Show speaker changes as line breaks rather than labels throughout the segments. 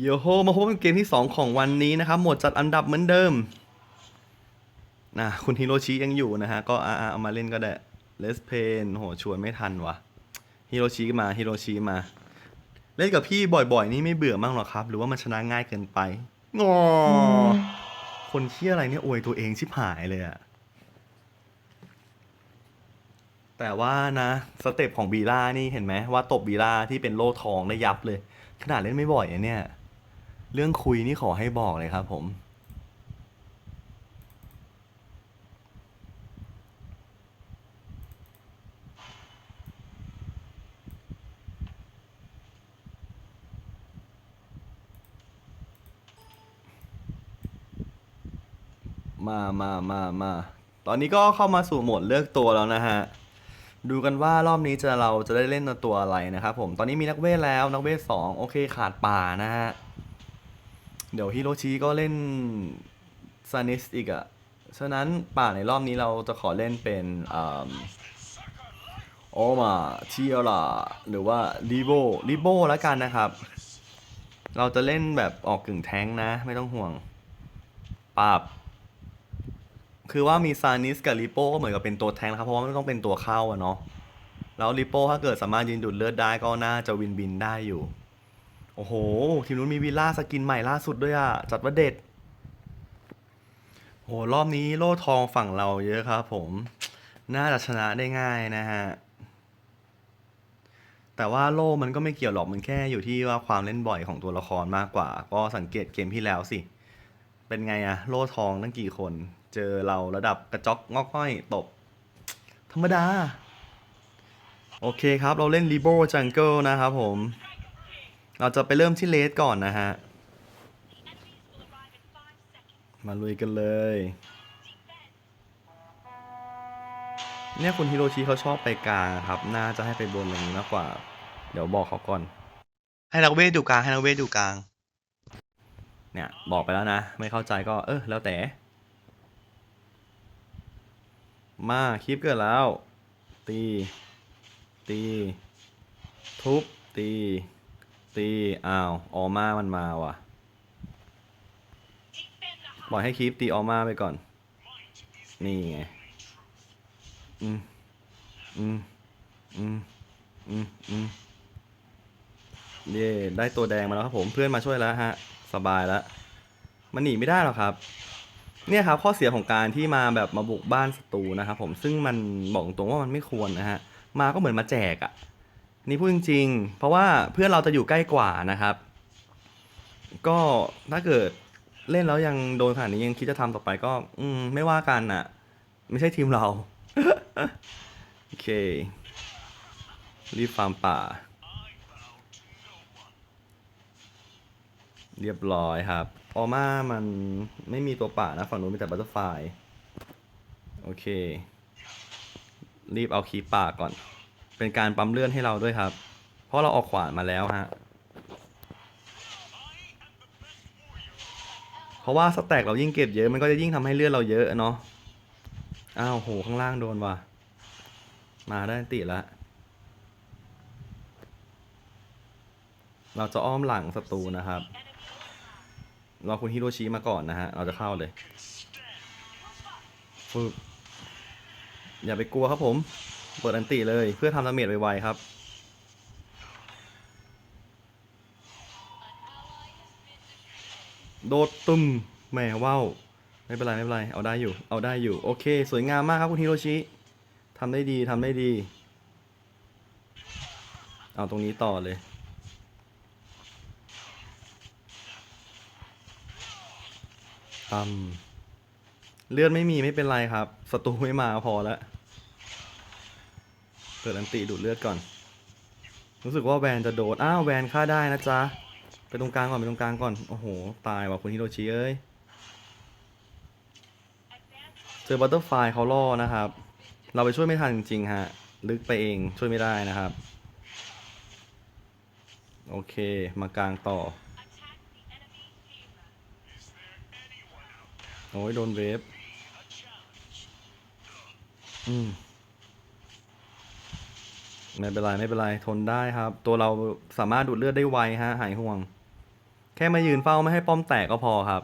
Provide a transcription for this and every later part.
โยโฮมาพบกับเกมที่ 2 ของวันนี้นะครับ หมวดจัดอันดับเหมือนเดิมนะคุณฮิโรชิยังอยู่นะฮะ ก็อ่าเอามาเล่นก็ได้เลสเพนโหชวนไม่ทันวะฮิโรชิมาฮิโรชิมา เล่นกับพี่บ่อยๆ นี่ไม่เบื่อมั้งหรอครับ หรือว่ามันชนะง่ายเกินไปงอคนเชี่ยอะไรเนี่ยอวยตัวเองชิบหายเลยอะแต่ว่านะสเต็ปของบีล่านี่เห็นไหมว่าตบบีล่าที่เป็นโลทองได้ยับเลย ขนาดเล่นไม่บ่อยอะเนี่ย เรื่องคุยนี่ขอให้บอกเลยครับผม มามามามาตอนนี้ก็เข้ามาสู่โหมดเลือกตัวแล้วนะฮะ ดูกันว่ารอบนี้จะเราจะได้เล่นตัวอะไรนะครับผม ตอนนี้มีนักเวทแล้วนักเวทสองโอเคขาดป่านะฮะ เดี๋ยวฮิโรชิก็เล่นซานิสอีกอะฉะนั้นป่าในรอบนี้เราจะขอเล่นเป็นอ่าโอมาเทียร่าหรือว่าลิโบลิโบแล้วกันนะครับ เราจะเล่นแบบออกกึ่งแท้งนะ ไม่ต้องห่วงปราบคือว่ามีซานิสกับลิโป้ก็เหมือนกับเป็นตัวแทงนะครับเพราะว่าไม่ต้องเป็นตัวเข้าอะเนาะแล้วลิโป้ถ้าเกิดสามารถยืนดูดเลือดได้ก็น่าจะวินบินได้อยู่ โอ้โห ทีมนู้นมีวิลล่าสกินใหม่ล่าสุดด้วยอะจัดว่าเด็ดโหรอบนี้โล่ทองฝั่งเราเยอะครับผม น่าจะชนะได้ง่ายนะฮะ แต่ว่าโล่มันก็ไม่เกี่ยวหรอกมันแค่อยู่ที่ว่าความเล่นบ่อยของตัวละครมากกว่า ก็สังเกตเกมที่แล้วสิ เป็นไงอะโล่ทองตั้งกี่คน เจอเราระดับกระจอกงอกง่อยตบ ธรรมดา โอเคครับเราเล่น r e b o Jungle นะครับผม เราจะไปเริ่มที่เลสก่อนนะฮะ มาลุยกันเลย เนี่ยคุณฮิโรชิเขาชอบไปกลางครับ น่าจะให้ไปบนอย่างนี้มากกว่า เดี๋ยวบอกเขาก่อน ให้นักเวทอยู่กลาง ให้นักเวทอยู่กลาง เนี่ย บอกไปแล้วนะ ไม่เข้าใจก็เออแล้วแต่ มาคลิปเกิดแล้ว ตี ตี ทุบ ตี ตีอ้าวออมามันมาว่ะ ปล่อยให้คลิปตีออมาไปก่อน นี่ไง อืม อืม อืม อืม อืมเย่ได้ตัวแดงมาแล้วครับผมเพื่อนมาช่วยแล้วฮะ สบายแล้ว มันหนีไม่ได้หรอกครับ เนี่ยครับข้อเสียของการที่มาแบบมาบุกบ้านศัตรูนะครับผมซึ่งมันบอกตรงว่ามันไม่ควรนะฮะ มาก็เหมือนมาแจกอะ่ะ นี่พูดจริง ๆ เพราะว่าเพื่อนเราจะอยู่ใกล้กว่านะครับ ก็ถ้าเกิดเล่นแล้วยังโดนขนาดนี้ยังคิดจะทำต่อไปก็ อืม ไม่ว่ากันอะ ไม่ใช่ทีมเรา โอเค รีบฟาร์มป่า เรียบร้อยครับ ออมามันไม่มีตัวป่านะ ฝั่งนู้นมีแต่บัตเตอร์ไฟโอเค รีบเอาคีป่าก่อน เป็นการปั๊มเลื่อนให้เราด้วยครับ เพราะเราออกขวานมาแล้วฮะ เพราะว่าสแต็กเรายิ่งเก็บเยอะมันก็จะยิ่งทำให้เลือดเราเยอะเนาะ อ้าวโหข้างล่างโดนว่ะ มาได้ติละ เราจะอ้อมหลังศัตรูนะครับ เรอคุณฮิโรชิมาก่อนนะฮะ เราจะเข้าเลยฟึบอย่าไปกลัวครับผม เปิดอันติเลยเพื่อทำดาเมจไวๆครับ โดดตึมแหมว้าวไม่เป็นไรไม่เป็นไร เอาได้อยู่ เอาได้อยู่ โอเค สวยงามมากครับคุณฮิโรชิทำได้ดีทำได้ดี เอาตรงนี้ต่อเลย อืม เลือดไม่มีไม่เป็นไรครับ ศัตรูไม่มาพอแล้ว เปิดอันติดูดเลือดก่อน รู้สึกว่าแวนจะโดนอ้าวแวนฆ่าได้นะจ๊ะ ไปตรงกลางก่อน ไปตรงกลางก่อน โอ้โห ตายว่ะคุณฮิโรชิเอ้ย เจอบัตเตอร์ไฟเขาล่อนะครับ เราไปช่วยไม่ทันจริงๆฮะ ลึกไปเองช่วยไม่ได้นะครับ โอเค มากลางต่อ โอ้ยโดนเวฟ อืม ไม่เป็นไรไม่เป็นไรทนได้ครับ ตัวเราสามารถดูดเลือดได้ไวฮะหายห่วง แค่มายืนเฝ้าไม่ให้ป้อมแตกก็พอครับ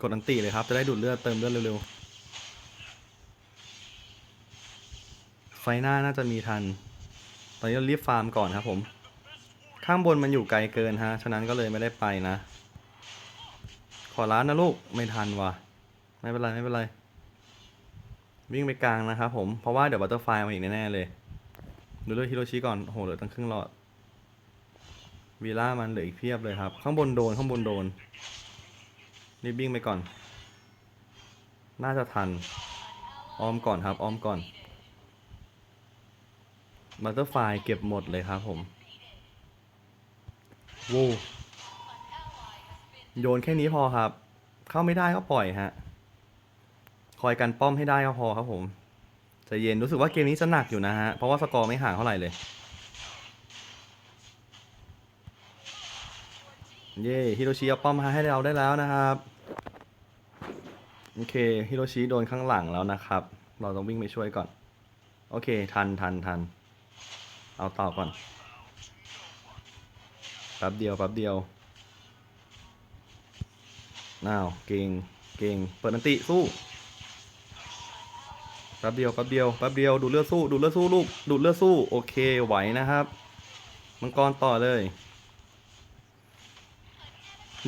กดอันติเลยครับ จะได้ดูดเลือดเติมเลือดเร็วๆ ไฟหน้าน่าจะมีทัน ตอนนี้เรารีบฟาร์มก่อนครับผม ข้างบนมันอยู่ไกลเกินฮะ ฉะนั้นก็เลยไม่ได้ไปนะ ขอร้านนะลูกไม่ทันว่ะ ไม่เป็นไรไม่เป็นไร วิ่งไปกลางนะครับผม เพราะว่าเดี๋ยวบัตเตอร์ไฟมาอีกแน่ๆเลยดูเลือดฮิโรชิก่อนโหเหลือตั้งครึ่งหลอดวีล่ามันเหลืออีกเพียบเลยครับ ข้างบนโดนข้างบนโดนรีบวิ่งไปก่อน น่าจะทัน ออมก่อนครับ ออมก่อนบัตเตอร์ไฟเก็บหมดเลยครับผมโว้โยนแค่นี้พอครับ เข้าไม่ได้ก็ปล่อยฮะ คอยกันป้อมให้ได้ก็พอครับผมใจะเย็นรู้สึกว่าเกมนี้จะหนักอยู่นะฮะ เพราะว่าสกอร์ไม่ห่างเท่าไหร่เลย เย่ฮิโรชิเอาป้อมมาให้เราได้แล้วนะครับ โอเคฮิโรชิโดนข้างหลังแล้วนะครับ เราต้องวิ่งไปช่วยก่อน โอเค ทันทันทันเอาต่อก่อนแป๊บเดียวแป๊บเดียวน้าวเก่งเก่งเปิดนันติสู้ แป๊บเดียวแป๊บเดียวแป๊บเดียวดูดเลือดสู้ดูดเลือดสู้ลูกดูดเลือดสู้โอเคไหวนะครับ มังกรต่อเลย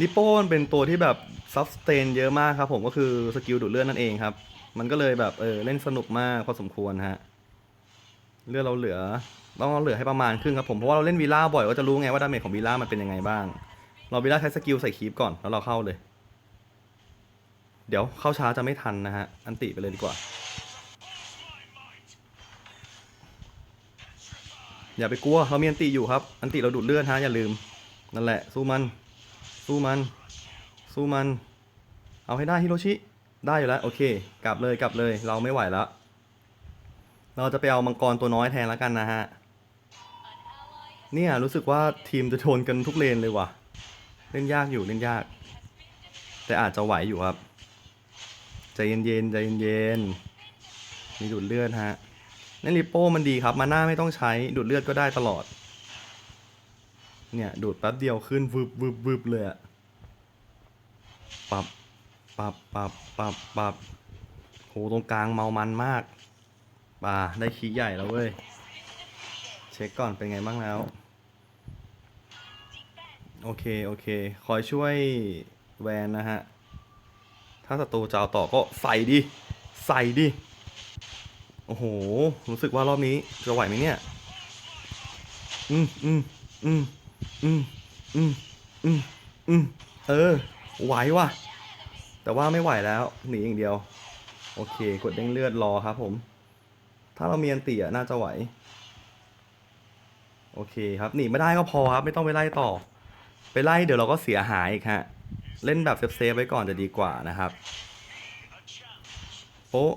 ลิโป้นเป็นตัวที่แบบซับสเตนเยอะมากครับผมก็คือสกิลดูดเลือดนั่นเองครับ มันก็เลยแบบเออเล่นสนุกมากพอสมควรฮะเลือดเราเหลือต้องเอาเหลือให้ประมาณครึ่งครับผมเพราะว่าเราเล่นวีล่าบ่อยก็จะรู้ไงว่าดาเมจของวีล่ามันเป็นยังไงบ้าง เราวีล่าใช้สกิลใส่คีปก่อนแล้วเราเข้าเลย เดี๋ยวเข้าช้าจะไม่ทันนะฮะอันติไปเลยดีกว่า อย่าไปกลัวเรามีอันติอยู่ครับ อันติเราดูดเลือดฮะอย่าลืม นั่นแหละ สู้มัน สู้มัน สู้มัน เอาให้ได้ฮิโรชิ ได้อยู่แล้ว โอเค กลับเลยกลับเลย เราไม่ไหวแล้ว เราจะไปเอามังกรตัวน้อยแทนแล้วกันนะฮะ เนี่ยรู้สึกว่าทีมจะโดนกันทุกเลนเลยว่ะ เล่นยากอยู่เล่นยาก แต่อาจจะไหวอยู่ครับ ใจเย็นๆใจเย็นๆมีดูดเลือดฮะ เล่นริปโป้มันดีครับมาหน้าไม่ต้องใช้ ดูดเลือดก็ได้ตลอด เนี่ย ดูดแป๊บเดียวขึ้นวืบวืบวืบเลยอะปับปับปับปับปับโหตรงกลางเมามันมากป่าได้คีใหญ่แล้วเว้ย เช็คก่อนเป็นไงบ้างแล้ว โอเค โอเค คอยช่วยแวนนะฮะ ถ้าศัตรูจะเอาต่อก็ใส่ดิ ใส่ดิ อ้โห รู้สึกว่ารอบนี้จะไหวไหมเนี่ย อืมอืมอืมอืมอืมอืมอืมเออ ไหวว่ะ แต่ว่าไม่ไหวแล้ว หนีอย่างเดียว โอเค กดเด้งเลือดรอครับผม ถ้าเรามีอันตีอะน่าจะไหว โอเคครับ หนีไม่ได้ก็พอครับ ไม่ต้องไปไล่ต่อ ไปไล่เดี๋ยวเราก็เสียหายอีกฮะ เล่นแบบเซฟๆไว้ก่อนจะดีกว่านะครับโป๊ะ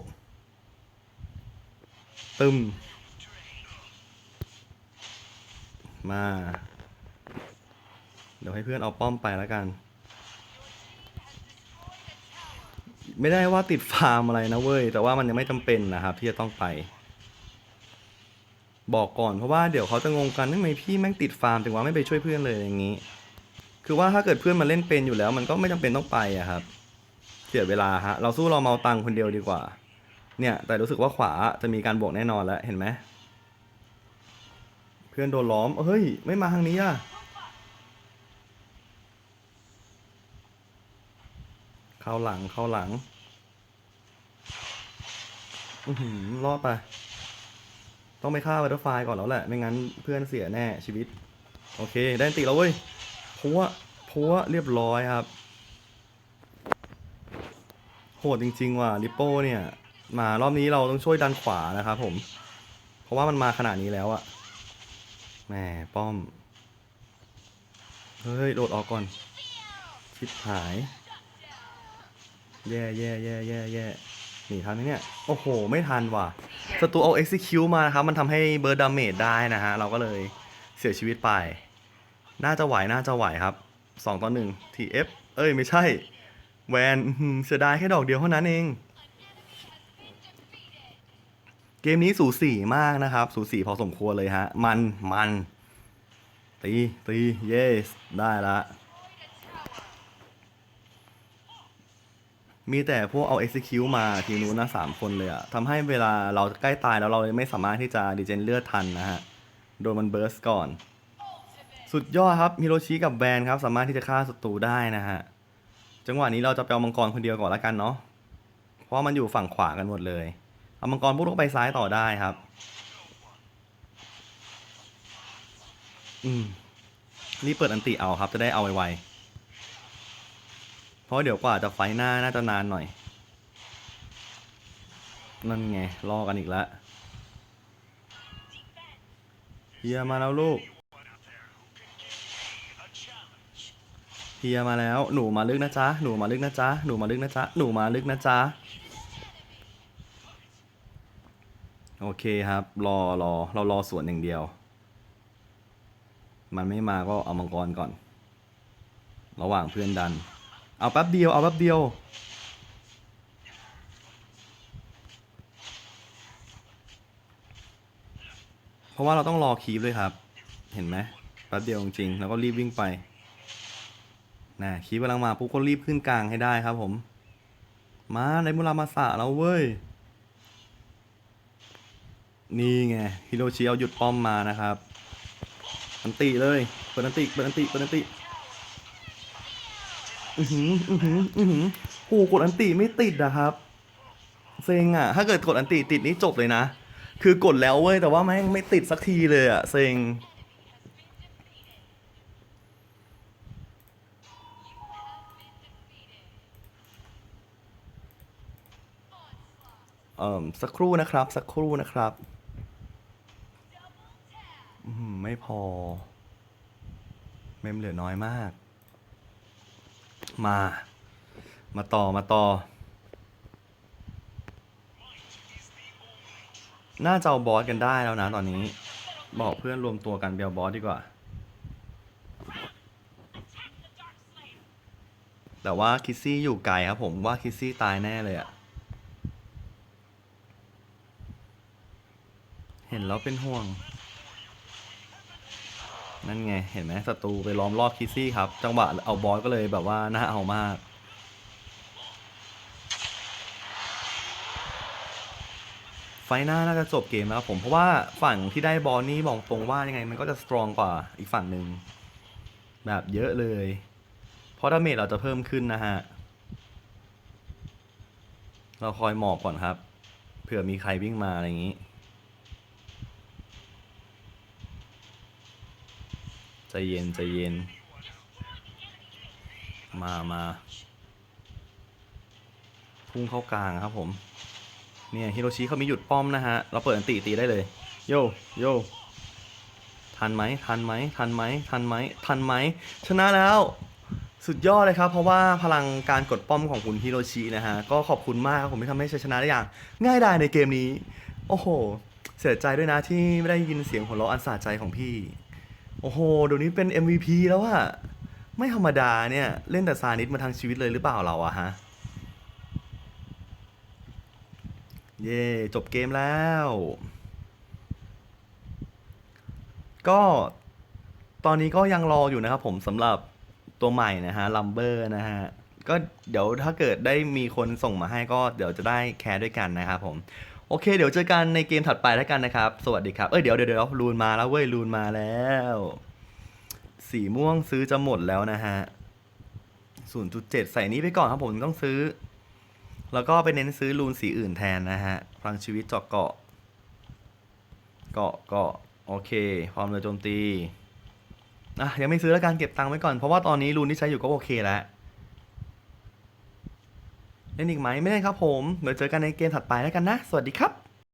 ตึมมา เดี๋ยวให้เพื่อนเอาป้อมไปแล้วกัน ไม่ได้ว่าติดฟาร์มอะไรนะเว้ย แต่ว่ามันยังไม่จำเป็นนะครับ ที่จะต้องไป บอกก่อนเพราะว่าเดี๋ยวเขาจะงงกันทำไมพี่แม่งติดฟาร์มถึงว่าไม่ไปช่วยเพื่อนเลยอย่างนี้ คือว่าถ้าเกิดเพื่อนมันเล่นเป็นอยู่แล้ว มันก็ไม่จำเป็นต้องไปอะครับ เสียเวลาฮะ เราสู้เราเมาตังคนเดียวดีกว่า เนี่ย แต่รู้สึกว่าขวาจะมีการบวกแน่นอนแล้ว เห็นไหม เพื่อนโดนล้อม เฮ้ย ไม่มาทางนี้อะ เข้าหลัง เข้าหลัง อือหือรอดไป ต้องไปฆ่าบัตเตอร์ไฟก่อนแล้วแหละ ไม่งั้นเพื่อนเสียแน่ชีวิต โอเค ได้ติแล้วเว้ยพัวพัวเรียบร้อยครับ โหดจริง ๆ ว่ะลิปโป้เนี่ย มารอบนี้เราต้องช่วยดันขวานะครับผม เพราะว่ามันมาขนาดนี้แล้วอะแหมป้อม เฮ้ย โดดออกก่อน ชิบหาย แย่แย่แย่แย่แย่หนีทันไหมเนี่ย โอ้โห ไม่ทันว่ะศัตรูเอา execute มานะครับ มันทำให้เบิร์ดดาเมจได้นะฮะ เราก็เลยเสียชีวิตไป น่าจะไหว น่าจะไหวครับสองต่อหนึ่ง TF เอ้ย ไม่ใช่ แวนเสียดายแค่ดอกเดียวเท่านั้นเอง เกมนี้สูสีมากนะครับ สูสีพอสมควรเลยฮะ มันมันตีตีเยสได้ละมีแต่พวกเอา execute มาทีนู้นนะสามคนเลยอะทำให้เวลาเราใกล้ตายแล้วเราไม่สามารถที่จะดีเจนเลือดทันนะฮะ โดนมันเบิร์สก่อน สุดยอดครับฮิโรชิกับแวนครับ สามารถที่จะฆ่าศัตรูได้นะฮะ จังหวะนี้เราจะไปเอามังกรคนเดียวก่อนละกันเนาะเพราะมันอยู่ฝั่งขวากันหมดเลย เอามังกรพวกเราไปซ้ายต่อได้ครับ อืมรีบเปิดอันติเอาครับ จะได้เอาไวๆ เพราะเดี๋ยวกว่าจะไฟหน้าน่าจะนานหน่อย นั่นไงรอกันอีกแล้วเฮียมาแล้วลูกเฮียมาแล้ว หนูมาลึกนะจ๊ะ หนูมาลึกนะจ๊ะ หนูมาลึกนะจ๊ะ หนูมาลึกนะจ๊ะ โอเคครับ รอรอเรารอสวนอย่างเดียว มันไม่มาก็เอามังกรก่อน ระหว่างเพื่อนดัน เอาแป๊บเดียว เอาแป๊บเดียว เพราะว่าเราต้องรอคีบด้วยครับ เห็นไหมแป๊บเดียวจริงๆแล้วก็รีบวิ่งไปน่ะคีบกำลังมาปุ๊บก็รีบขึ้นกลางให้ได้ครับผม มาในมุรามาสะแล้วเว้ย นี่ไงฮิโรชิเอาหยุดป้อมมานะครับอันติเลยเปิดอันติเปิดอันติเปิดอันติอือหืออือหืออือหือโหกดอันติไม่ติดอะครับเซ็งอะถ้าเกิดกดอันติติดนี่จบเลยนะ คือกดแล้วเว้ยแต่ว่าแม่งไม่ติดสักทีเลยอะเซ็งเอ่อสักครู่นะครับ สักครู่นะครับ อืมไม่พอ เมมเหลือน้อยมาก มา มาต่อมาต่อ น่าจะเอาบอสกันได้แล้วนะตอนนี้ บอกเพื่อนรวมตัวกันเบียวบอสดีกว่า แต่ว่าคิสซี่อยู่ไกลครับผมว่าคิสซี่ตายแน่เลยอะเห็นแล้วเป็นห่วง นั่นไง เห็นไหมศัตรูไปล้อมรอบคิซี่ครับ จังหวะเอาบอสก็เลยแบบว่าน่าเอามาก ไฟหน้าน่าจะจบเกมแล้วครับผมเพราะว่าฝั่งที่ได้บอลนี่บอกตรงว่ายังไง มันก็จะสตรองกว่าอีกฝั่งหนึ่งแบบเยอะเลย เพราะดาเมจเราจะเพิ่มขึ้นนะฮะ เราคอยหมอบก่อนครับ เผื่อมีใครวิ่งมาอะไรอย่างนี้ ใจเย็นใจเย็น มามาพุ่งเข้ากลางครับผม เนี่ยฮิโรชิเขามีหยุดป้อมนะฮะ เราเปิดอันติตีได้เลย โยโยทันไหมทันไหมทันไหมทันไหมทันไหมชนะแล้วสุดยอดเลยครับ เพราะว่าพลังการกดป้อมของคุณฮิโรชินะฮะ ก็ขอบคุณมากครับผมที่ทำให้ชัยชนะได้อย่าง ง่ายดายในเกมนี้ โอ้โห เสียใจด้วยนะที่ไม่ได้ยินเสียงหัวเราะอันสะใจของพี่ โอ้โหเดี๋ยวนี้เป็น MVP แล้วอะไม่ธรรมดาเนี่ย เล่นแต่ซานิสมาทั้งชีวิตเลยหรือเปล่าเราอะฮะ เย่จบเกมแล้ว ก็ตอนนี้ก็ยังรออยู่นะครับผมสำหรับตัวใหม่นะฮะลัมเบอร์นะฮะก็เดี๋ยวถ้าเกิดได้มีคนส่งมาให้ก็เดี๋ยวจะได้แคร์ด้วยกันนะครับผม โอเค เดี๋ยวเจอกันในเกมถัดไปแล้วกันนะครับ สวัสดีครับ เอ้ยเดี๋ยวเดี๋ยวเดี๋ยวลูนมาแล้วเว้ยลูนมาแล้ว สีม่วงซื้อจะหมดแล้วนะฮะ0.7ใส่นี้ไปก่อนครับผมต้องซื้อ แล้วก็ไปเน้นซื้อรูนสีอื่นแทนนะฮะพลังชีวิตเจาะเกาะ เกาะเกาะโอเค ความเร็วโจมตีอะยังไม่ซื้อแล้วกันเก็บตังค์ไว้ก่อน เพราะว่าตอนนี้รูนที่ใช้อยู่ก็โอเคแล้ว เล่นอีกไหมไม่เล่นครับผมเดี๋ยวเจอกันในเกมถัดไปแล้วกันนะ สวัสดีครับ